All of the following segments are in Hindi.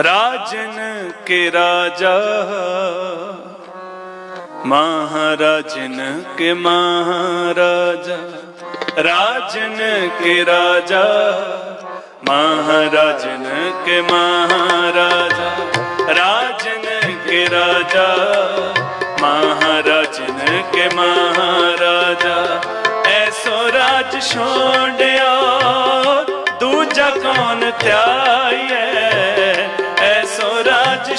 राजन के राजा। महाराजन के महाराजा। राजन के राजा। महाराजन के महाराजा। राजन के राजा। महाराजन के महाराजा। ऐसो राज छोड़िया दूजा कौन त्याए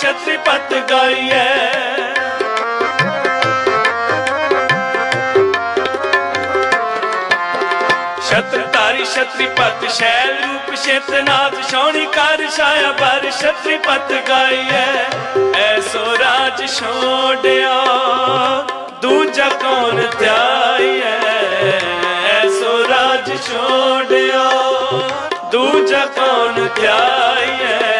ਛਤਰੀ ਪਤ ਗਾਈਐ ਛਤਰ ਧਾਰੀ ਛਤਰੀ ਸ਼ੈਲ ਰੂਪ ਛੇਤਨਾਥ ਸ਼ੌਣੀ ਕਰ ਛਾਇਆ ਬਰ ਛਤਰੀ ਪਤ ਗਾਈਐ ਸੋ ਰਾਜ ਛੋੜਿਆ, ਦੂਜਾ ਕੌਣ ਧਿਆਈਐ ਐਸੋ ਰਾਜ ਛੋੜਿਆ, ਦੂਜਾ ਕੌਣ ਧਿਆਈਐ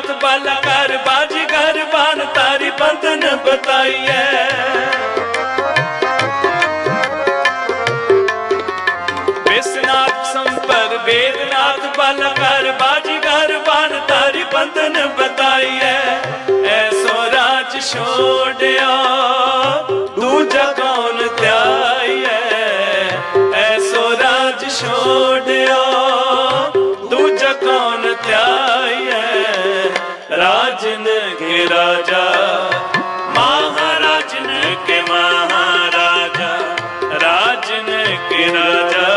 वेदनाथ बालाकार बाजीगर बान तारी बंधन बताइए विश्वनाथ संपर वेदनाथ बालाकार बाजीगर बान तारी बंधन बताइए राजा महाराजन के महाराजा राजन के राजा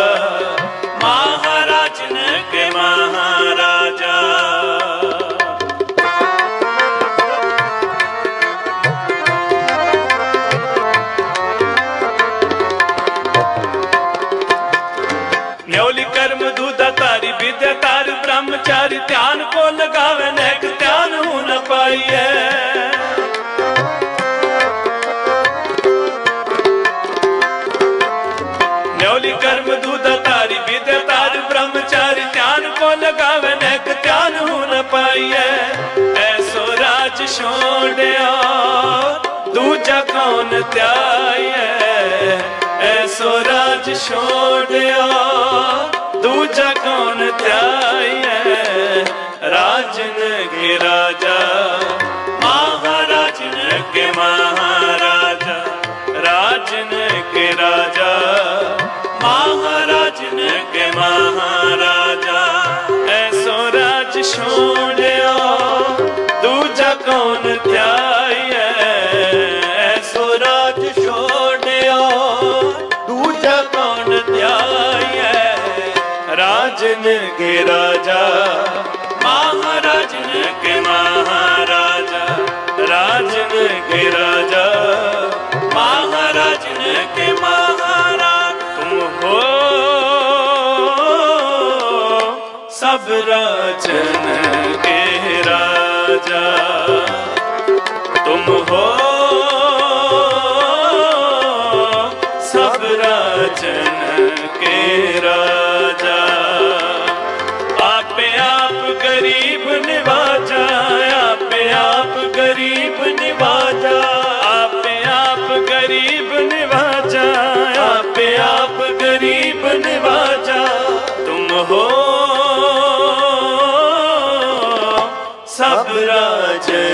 महाराजन के महाराजा। न्योली कर्म दूधा तारी विद्या ब्रह्मचारी, ध्यान को न पाइए ऐसो राज छोड़िया। दूजा कौन त्याइए, ऐसो राज छोड़िया। दूजा कौन त्याइए राजन के राजा महाराजन के महाराजा राजन के राजा महाराजन के ਬਚਨ ਕੇ ਰਾਜਾ ਤੁਮ ਹੋ ਸਭ ਰਾਜਨ ਕੇ ਰਾਜਾ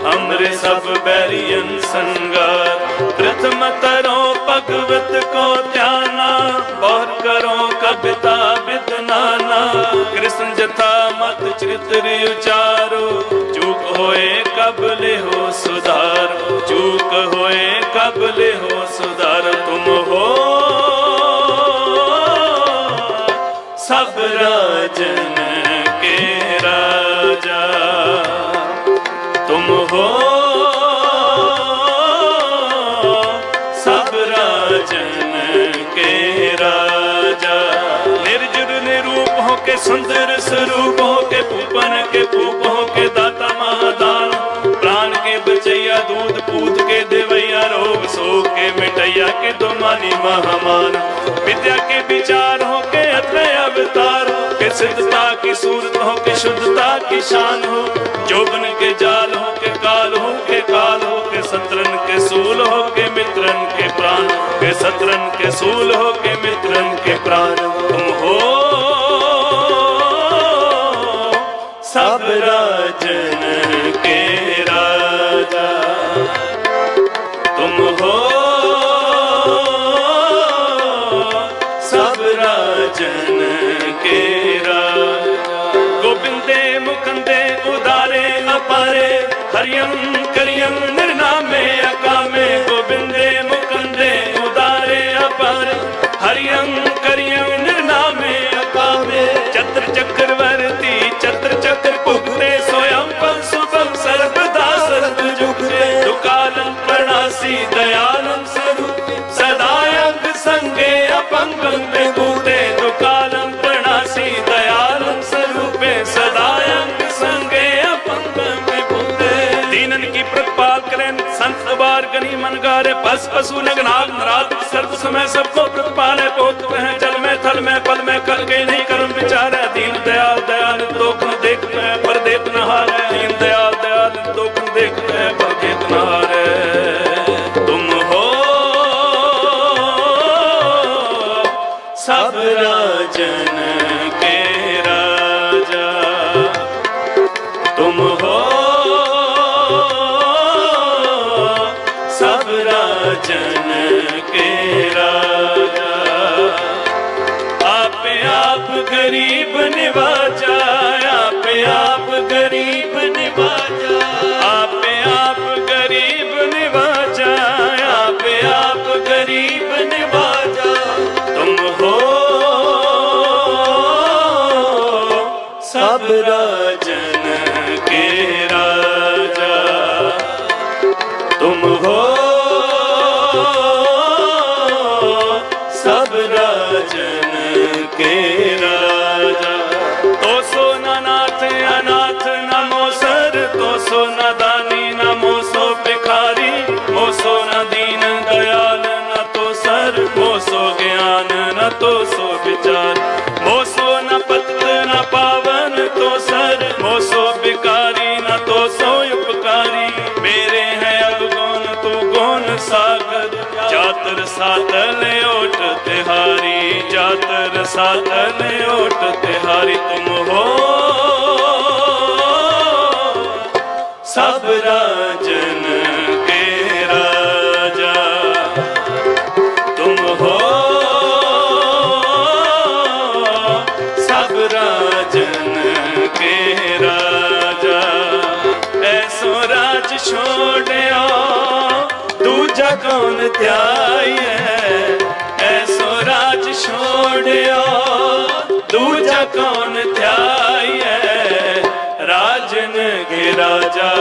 जान करो प्रतपारा तुम साहिब मैं किंकर थारा दास जान दे हाथ उबारो हमरे सब बैरियन संगार प्रथम तरो भगवत को ध्याना और करो कविता विदनाना कृष्ण जथा मत चरित्र उचारो तुम हो। सब राजन के राजा। निर्जुर निरूप हो के सुंदर स्वरूप हो के पूपन के पूप हो के दाता महादान। प्राण के बचैया, दूध पूत के देवैया, रोग सो के मिटैया के दुमानी महामान। विद्या के विचार हो के अत्रय अवतार सिद्धता की सूरत हो, के शुद्धता की शान हो, जोगन के जाल हो, के काल हो, के काल हो, के सतरन के सूल हो, के मित्रन के प्राण के सतरन के सूल हो, के मित्रन के प्राण पस पशु नगनाग नरात सर्व समय सबको प्रतिपाले पोत हैं, जल में, थल में पल में कर के नहीं कर्म ਗਰੀਬ ਨਿਵਾਜਾ ਆਪੇ ਆਪ ਗਰੀਬ ਨਿਵਾਜਾ ਆਪੇ ਆਪ ਗਰੀਬ ਨਿਵਾਜਾ ਆਪੇ ਆਪ ਗਰੀਬ ਨਿਵਾਜਾ ਤੁਮ ਹੋ ਸਭ ਰਾ ਜਤ ਰਸਾਤਨ ਓਟ ਤਿਹਾਰੀ ਜਤ ਰਸਾਤਨ ਓਟ ਤਿਹਾਰੀ ਤੁਮ ਹੋ ਸਭ ਰਾ ਧਿਆਈਐ ਐਸੋ ਰਾਜ ਛੋੜਿਓ ਦੂਜਾ ਕੌਣ ਧਿਆਈਐ ਰਾਜਨ ਗਿਰਾਜਾ